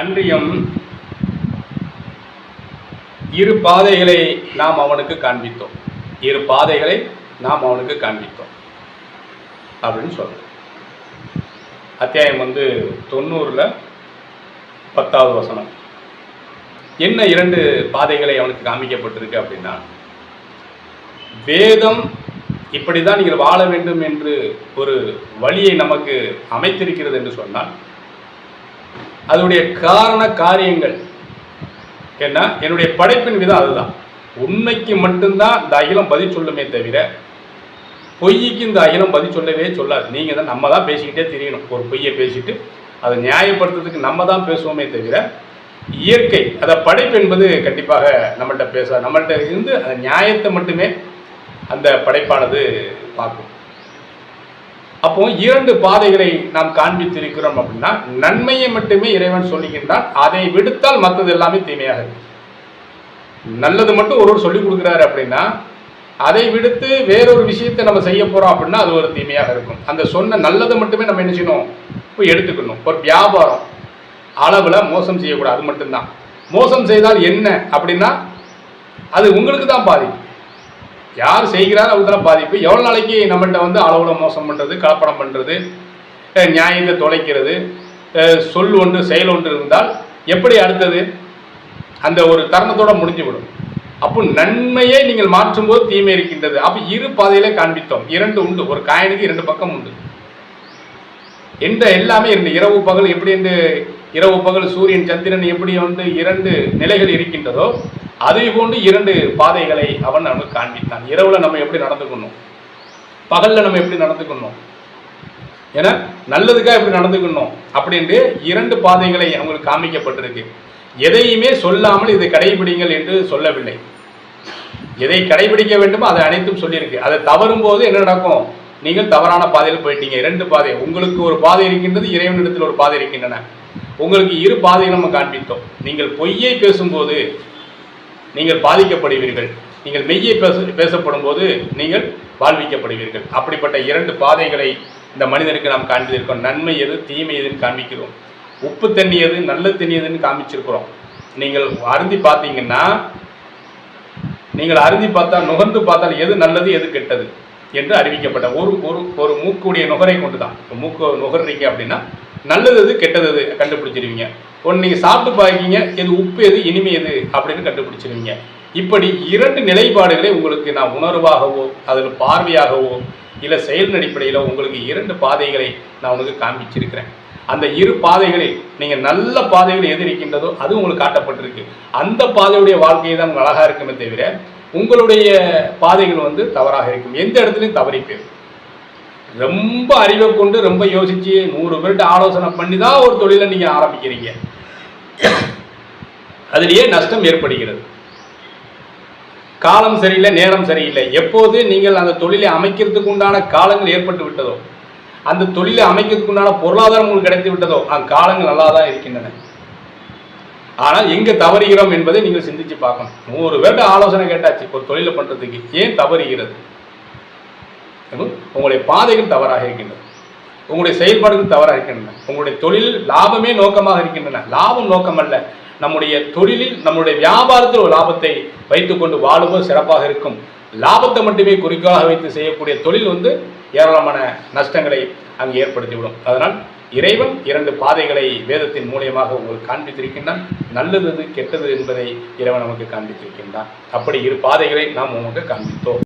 அன்றியும் இரு பாதைகளை நாம் அவனுக்கு காண்பித்தோம். இரு பாதைகளை நாம் அவனுக்கு காண்பித்தோம். அப்படின்னு சொல்கிறோம் அத்தியாயம் வந்து தொண்ணூறில் பத்தாவது வசனம். என்ன இரண்டு பாதைகளை அவனுக்கு காமிக்கப்பட்டிருக்கு அப்படின்னா வேதம் இப்படி தான் நீங்கள் வாழ வேண்டும் என்று ஒரு வழியை நமக்கு அமைத்திருக்கிறது என்று சொன்னால் அதனுடைய காரண காரியங்கள். என்ன? என்னுடைய படைப்பின் விதம் அதுதான். உண்மைக்கு மட்டும்தான் இந்த அகிலம் பதில் சொல்லுமே தவிர பொய்க்கு இந்த அகிலம் பதில் சொல்லவே சொல்லாது. நீங்கள் தான் நம்ம தான் பேசிக்கிட்டே தெரியணும். ஒரு பொய்யை பேசிட்டு அதை நியாயப்படுத்துறதுக்கு நம்ம தான் பேசுவோமே தவிர இயற்கை அதை படைப்பு என்பது கண்டிப்பாக நம்மள்கிட்ட பேச நம்மள்கிட்ட இருந்து அந்த நியாயத்தை மட்டுமே அந்த படைப்பானது பார்க்கும். அப்போ இரண்டு பாதைகளை நாம் காண்பித்திருக்கிறோம் அப்படின்னா நன்மையை மட்டுமே இறைவன் சொல்லுகின்றான் அதை விடுத்தால் மற்றது எல்லாமே தீமையாக இருக்கு நல்லது மட்டும் ஒருவர் சொல்லி கொடுக்குறாரு அப்படின்னா அதை விடுத்து வேறொரு விஷயத்தை நம்ம செய்ய போறோம் அப்படின்னா அது ஒரு தீமையாக இருக்கும். அந்த சொன்ன நல்லது மட்டுமே நம்ம என்ன செய்யணும்? போய் எடுத்துக்கணும். ஒரு வியாபாரம் அளவில் மோசம் செய்யக்கூடாது அது மட்டும்தான். மோசம் செய்தால் என்ன அப்படின்னா அது உங்களுக்கு தான் பாதிப்பு. யார் செய்கிறாரோ அவருக்கு தான் பாதிப்பு? எவ்வளோ நாளைக்கு நம்மகிட்ட வந்து அளவில் மோசம் பண்ணுறது கலப்படம் பண்ணுறது நியாயத்தை தொலைக்கிறது சொல் ஒன்று செயல் ஒன்று இருந்தால் எப்படி அடுத்தது? அந்த ஒரு தருணத்தோட முடிஞ்சு விடும் அப்போ நன்மையை நீங்கள் மாற்றும்போது தீமை இருக்கின்றது. அப்போ இரு பாதையிலே காண்பித்தோம். இரண்டு உண்டு. ஒரு காயனுக்கு இரண்டு பக்கம் உண்டு. என்ற எல்லாமே இரண்டு. இரவு பகல் எப்படி என்று இரவு பகல் சூரியன் சந்திரன் எப்படி வந்து இரண்டு நிலைகள் இருக்கின்றதோ அதே போன்று இரண்டு பாதைகளை அவன் நமக்கு காண்பித்தான். இரவுல நம்ம எப்படி நடந்துக்கணும் பகல்ல நம்ம எப்படி நடந்துக்கணும் ஏன்னா நல்லதுக்காக எப்படி நடந்துக்கணும் அப்படின்ட்டு இரண்டு பாதைகளை அவங்களுக்கு காமிக்கப்பட்டிருக்கு எதையுமே சொல்லாமல் இதை கடைபிடிங்கள் என்று சொல்லவில்லை. எதை கடைபிடிக்க வேண்டுமோ அதை அனைத்தும் சொல்லியிருக்கு. அதை தவறும் போது என்ன நடக்கும்? நீங்கள் தவறான பாதையில் போயிட்டீங்க. இரண்டு பாதை. உங்களுக்கு ஒரு பாதை இருக்கின்றது இறைவனிடத்தில் ஒரு பாதை இருக்கின்றன. உங்களுக்கு இரு பாதையை நம்ம காண்பித்தோம். நீங்கள் பொய்யை பேசும்போது நீங்கள் பாதிக்கப்படுவீர்கள். நீங்கள் மெய்யை பேச பேசப்படும் போது நீங்கள் வாழ்விக்கப்படுவீர்கள். அப்படிப்பட்ட இரண்டு பாதைகளை இந்த மனிதனுக்கு நாம் காண்பித்திருக்கோம் நன்மை எது தீமை எதுன்னு காண்பிக்கிறோம். உப்பு தண்ணி எது நல்ல தண்ணி எதுன்னு காமிச்சிருக்கிறோம் நீங்கள் அருந்தி பார்த்தீங்கன்னா நீங்கள் அருந்தி பார்த்தா நுகர்ந்து பார்த்தால் எது நல்லது எது கெட்டது? என்று அறிவிக்கப்பட்ட ஒரு ஒரு ஒரு மூக்குடைய நுகரை கொண்டு தான் இப்போ மூக்கு நுகர்றீங்க அப்படின்னா நல்லது எது கெட்டது எது கண்டுபிடிச்சிருவீங்க. ஒன்று நீங்கள் சாப்பிட்டு பார்க்கீங்க எது உப்பு எது இனிமை எது அப்படின்னு கண்டுபிடிச்சிருவீங்க. இப்படி இரண்டு நிலைப்பாடுகளை உங்களுக்கு நான் உணர்வாகவோ அதில் பார்வையாகவோ இல்லை செயல் அடிப்படையில் உங்களுக்கு இரண்டு பாதைகளை நான் உங்களுக்கு காண்பிச்சிருக்கிறேன். அந்த இரு பாதைகளில் நீங்கள் நல்ல பாதைகள் எது இருக்கின்றதோ அது உங்களுக்கு காட்டப்பட்டிருக்கு. அந்த பாதையுடைய வாழ்க்கையை தான் அழகாக இருக்குமே தவிர உங்களுடைய பாதைகள் வந்து தவறாக இருக்கும். எந்த இடத்துலையும் தவறி போயிடும் ரொம்ப அறிவை கொண்டு ரொம்ப யோசிச்சு நூறு பேர்கிட்ட ஆலோசனை பண்ணி தான் ஒரு தொழிலை நீங்கள் ஆரம்பிக்கிறீங்க. அதிலேயே நஷ்டம் ஏற்படுகிறது. காலம் சரியில்லை நேரம் சரியில்லை. எப்போது நீங்கள் அந்த தொழிலை அமைக்கிறதுக்கு உண்டான காலங்கள் ஏற்பட்டு விட்டதோ அந்த தொழிலை அமைக்கிறதுக்கு உண்டான பொருளாதாரம் உங்களுக்கு கிடைத்து விட்டதோ அந்த காலங்கள் நல்லா தான் இருக்கின்றன. ஆனால் எங்கே தவறுகிறோம் என்பதை நீங்கள் சிந்திச்சு பார்க்கணும். நூறு பேர்கிட்ட ஆலோசனை கேட்டாச்சு ஒரு தொழிலை பண்ணுறதுக்கு ஏன் தவறுகிறது? உங்களுடைய பாதைகள் தவறாக இருக்கின்றன. உங்களுடைய செயல்பாடுகள் தவறாக இருக்கின்றன. உங்களுடைய தொழில் லாபமே நோக்கமாக இருக்கின்றன. லாபம் நோக்கம் அல்ல. நம்முடைய தொழிலில் நம்முடைய வியாபாரத்தில் ஒரு லாபத்தை வைத்துக்கொண்டு வாழும்போது சிறப்பாக இருக்கும். லாபத்தை மட்டுமே குறிக்கோளாக வைத்து செய்யக்கூடிய தொழில் வந்து ஏராளமான நஷ்டங்களை அங்கு ஏற்படுத்திவிடும். அதனால் இறைவன் இரண்டு பாதைகளை வேதத்தின் மூலியமாக உங்களுக்கு காண்பித்திருக்கின்றான். நல்லது கெட்டது என்பதை இறைவன் நமக்கு காண்பித்திருக்கின்றான். அப்படி இரு பாதைகளை நாம் உங்களுக்கு காண்பித்தோம்.